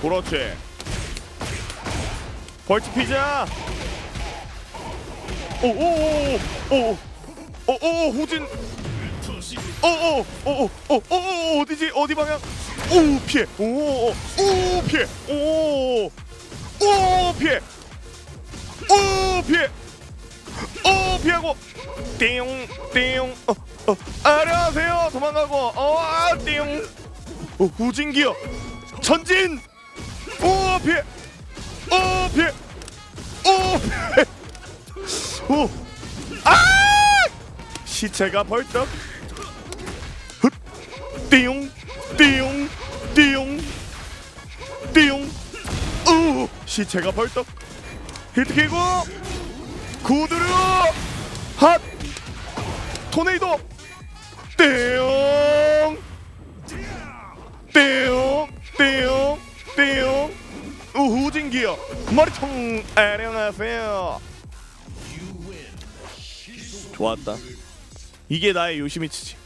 그렇지 벌칙 피자 오오오오오오오 후진 오오오오오오 어디지 어디 방향 오 피해 오오 피해 오오 피해 오 피해 오 피하고 띵 띵. 어, 어, 안녕하세요. 도망가고. 어, 아, 띵. 어, 후진기어. 전진. 오, 피해. 오, 피해. 오, 피해. 오. 아! 시체가 벌떡. 훗. 띵. 띵. 띵. 띵. 오, 시체가 벌떡. 히트키고 구두루 핫 토네이도 띠 후진기요 머리통 안녕하세요. 좋았다. 이게 나의 요시미치지